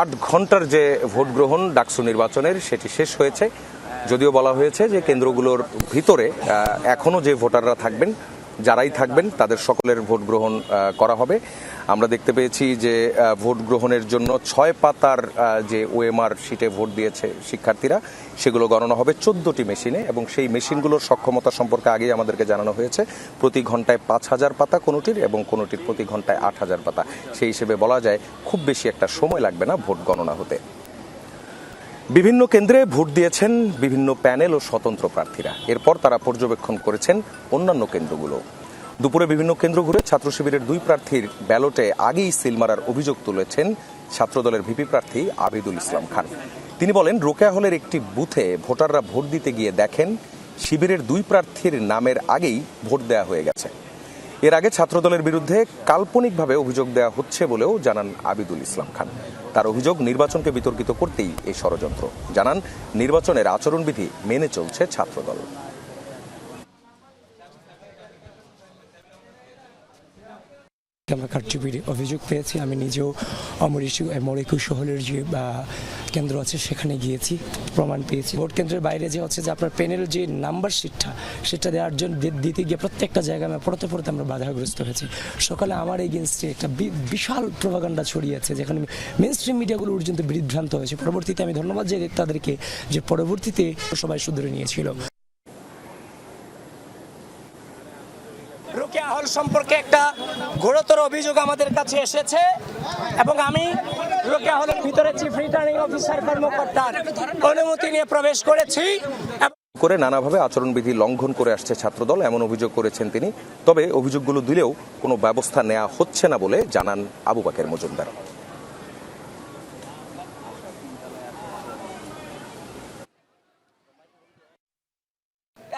আট ঘণ্টার যে ভোট গ্রহণ ডাকসু নির্বাচনের সেটি শেষ হয়েছে। যদিও বলা হয়েছে যে কেন্দ্রগুলোর ভিতরে এখনও যে ভোটাররা থাকবেন, যারাই থাকবেন, তাদের সকলের ভোট গ্রহণ করা হবে। আমরা দেখতে পেয়েছি যে ভোট গ্রহণের জন্য ছয় পাতার যে ওএমআর শিটে ভোট দিয়েছে শিক্ষার্থীরা, সেগুলো গণনা হবে চোদ্দটি মেশিনে এবং সেই মেশিনগুলোর সক্ষমতা সম্পর্কে আগেই আমাদেরকে জানানো হয়েছে। প্রতি ঘন্টায় পাঁচ হাজার পাতা কোনোটির এবং কোনোটির প্রতি ঘন্টায় আট হাজার পাতা। সেই হিসেবে বলা যায়, খুব বেশি একটা সময় লাগবে না ভোট গণনা হতে। বিভিন্ন কেন্দ্রে ভোট দিয়েছেন বিভিন্ন প্যানেল ও স্বতন্ত্র প্রার্থীরা। এরপর তারা পর্যবেক্ষণ করেছেন অন্যান্য কেন্দ্রগুলো। দুপুরে বিভিন্ন কেন্দ্র ঘুরে ছাত্র শিবিরের দুই প্রার্থীর ব্যালটে আগেই সিল মারার অভিযোগ তুলেছেন ছাত্রদলের ভিপি প্রার্থী আবিদুল ইসলাম খান। তিনি বলেন, রোকেয়া হলের একটি বুথে ভোটাররা ভোট দিতে গিয়ে দেখেন, শিবিরের দুই প্রার্থীর নামের আগেই ভোট দেয়া হয়ে গেছে। এর আগে ছাত্রদলের বিরুদ্ধে কাল্পনিকভাবে অভিযোগ দেওয়া হচ্ছে বলেও জানান আবিদুল ইসলাম খান। তার অভিযোগ, নির্বাচনকে বিতর্কিত করতেই এই ষড়যন্ত্র। জানান, নির্বাচনের আচরণবিধি মেনে চলছে ছাত্রদল। আমরা কারচুপির অভিযোগ পেয়েছি, আমি নিজেও অমরিশু মরিকুশ শহরের যে কেন্দ্র আছে, সেখানে গিয়েছি, প্রমাণ পেয়েছি। ভোট কেন্দ্রের বাইরে যে হচ্ছে যে আপনার পেনের যে নাম্বার শিটটা, সেটা দেওয়ার জন্য দিতে গিয়ে প্রত্যেকটা জায়গায় আমরা পড়তে পড়তে আমরা বাধাগ্রস্ত হয়েছি। সকালে আমার এগেনস্টে একটা বিশাল প্রভাকাণ্ডা ছড়িয়েছে, যেখানে মেন স্ট্রিম মিডিয়াগুলো পর্যন্ত বিভ্রান্ত হয়েছে। পরবর্তীতে আমি ধন্যবাদ যে তাদেরকে যে পরবর্তীতে সবাই শুধরে নিয়েছিল। রোকেয়া হল সম্পর্কে একটা ঘোরতর অভিযোগ আমাদের কাছে এসেছে এবং আমি রুকিয়া হলের ভিতরে চিফ রিটার্নিং অফিসার কর্মকর্তার অনুমতি নিয়ে প্রবেশ করেছি। করে নানাভাবে আচরণবিধি লঙ্ঘন করে আসছে ছাত্রদল, এমন অভিযোগ করেছেন তিনি। তবে অভিযোগগুলো দিলেও কোনো ব্যবস্থা নেওয়া হচ্ছে না বলে জানান আবু বাকের মজুমদার।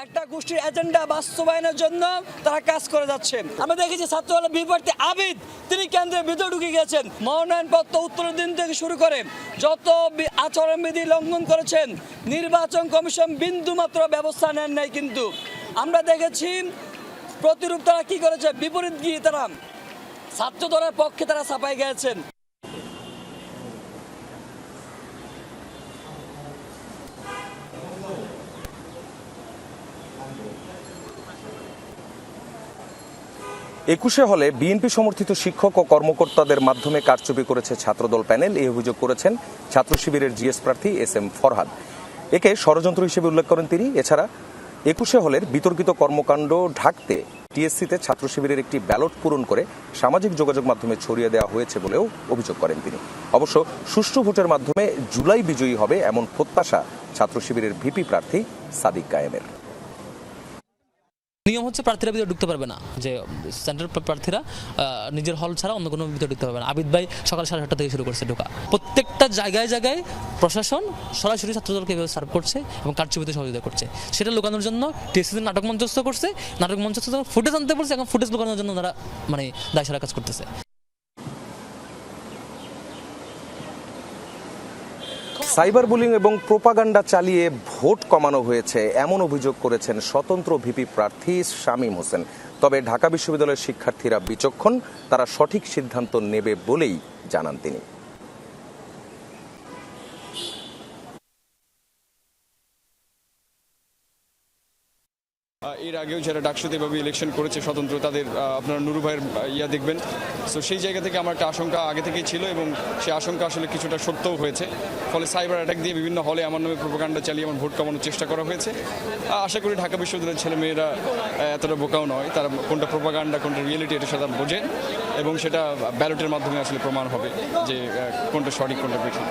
একটা গোষ্ঠীর এজেন্ডা বাস্তবায়নের জন্য তারা কাজ করে যাচ্ছে। আমরা দেখেছি ছাত্রদলের বিপ্রার্থী আবিদ, তিনি কেন্দ্রের ভিতরে ঢুকে গেছেন মনোনয়নপত্র উত্তরের দিন থেকে শুরু করে যত আচরণবিধি লঙ্ঘন করেছেন, নির্বাচন কমিশন বিন্দু মাত্র ব্যবস্থা নেন নাই কিন্তু। আমরা দেখেছি প্রতিরূপ তারা কি করেছে? বিপরীত গিয়ে তারা ছাত্র দলের পক্ষে তারা ছাপাই গেছেন একুশে হলে বিএনপি সমর্থিত শিক্ষক ও কর্মকর্তাদের মাধ্যমে কারচুপি করেছে ছাত্রদল প্যানেল। এই অভিযোগ করেছেন ছাত্র শিবিরের জিএস প্রার্থী এস এম ফরহাদ। একে ষড়যন্ত্র হিসেবে উল্লেখ করেন তিনি। এছাড়া একুশে হলের বিতর্কিত কর্মকাণ্ড ঢাকতে টিএসসিতে ছাত্র শিবিরের একটি ব্যালট পূরণ করে সামাজিক যোগাযোগ মাধ্যমে ছড়িয়ে দেওয়া হয়েছে বলেও অভিযোগ করেন তিনি। অবশ্য সুষ্ঠু ভোটের মাধ্যমে জুলাই বিজয়ী হবে এমন প্রত্যাশা ছাত্র শিবিরের ভিপি প্রার্থী সাদিক কায়েমের। নিয়ম হচ্ছে প্রার্থীরা ভিতরে ঢুকতে পারবে না। যে সেন্ট্রাল প্রার্থীরা নিজের হল ছাড়া অন্য কোনো ভিতরে ঢুকতে পারবে না। আবিদ ভাই সকাল সাড়ে সাতটা থেকে শুরু করছে ঢোকা। প্রত্যেকটা জায়গায় জায়গায় প্রশাসন সরাসরি ছাত্রদলকে এভাবে সার্ভ করছে এবং কারচুপিতে সহযোগিতা করছে। সেটা লুকানোর জন্য টিএসসিতে নাটক মঞ্চস্থ করছে। নাটক মঞ্চস্থ ফুটেজ আনতে পারছে এখন ফুটেজ লুকানোর জন্য তারা মানে দায়সারা কাজ করতেছে। সাইবার বুলিং এবং প্রোপাগান্ডা চালিয়ে ভোট কমানো হয়েছে, এমন অভিযোগ করেছেন স্বতন্ত্র ভিপি প্রার্থী শামীম হোসেন। তবে ঢাকা বিশ্ববিদ্যালয়ের শিক্ষার্থীরা বিচক্ষণ, তারা সঠিক সিদ্ধান্ত নেবে বলেই জানান তিনি। এর আগেও যারা ডাকসুতে এভাবে ইলেকশন করেছে স্বতন্ত্র, তাদের আপনারা নুরু ভাইয়ের ইয়া দেখবেন। সো সেই জায়গা থেকে আমার একটা আশঙ্কা আগে থেকেই ছিল এবং সেই আশঙ্কা আসলে কিছুটা সত্যও হয়েছে। ফলে সাইবার অ্যাটাক দিয়ে বিভিন্ন হলে আমার নামে প্রোপাগান্ডা চালিয়ে আমার ভোট কমানোর চেষ্টা করা হয়েছে। আশা করি ঢাকা বিশ্ববিদ্যালয়ের ছেলে মেয়েরা এতটা বোকাও নয়। তারা কোনটা প্রোপাগান্ডা কোনটা রিয়েলিটি এটা সেটা বোঝে এবং সেটা ব্যালটের মাধ্যমে আসলে প্রমাণ হবে যে কোনটা সঠিক, কোনটা বেঠিক।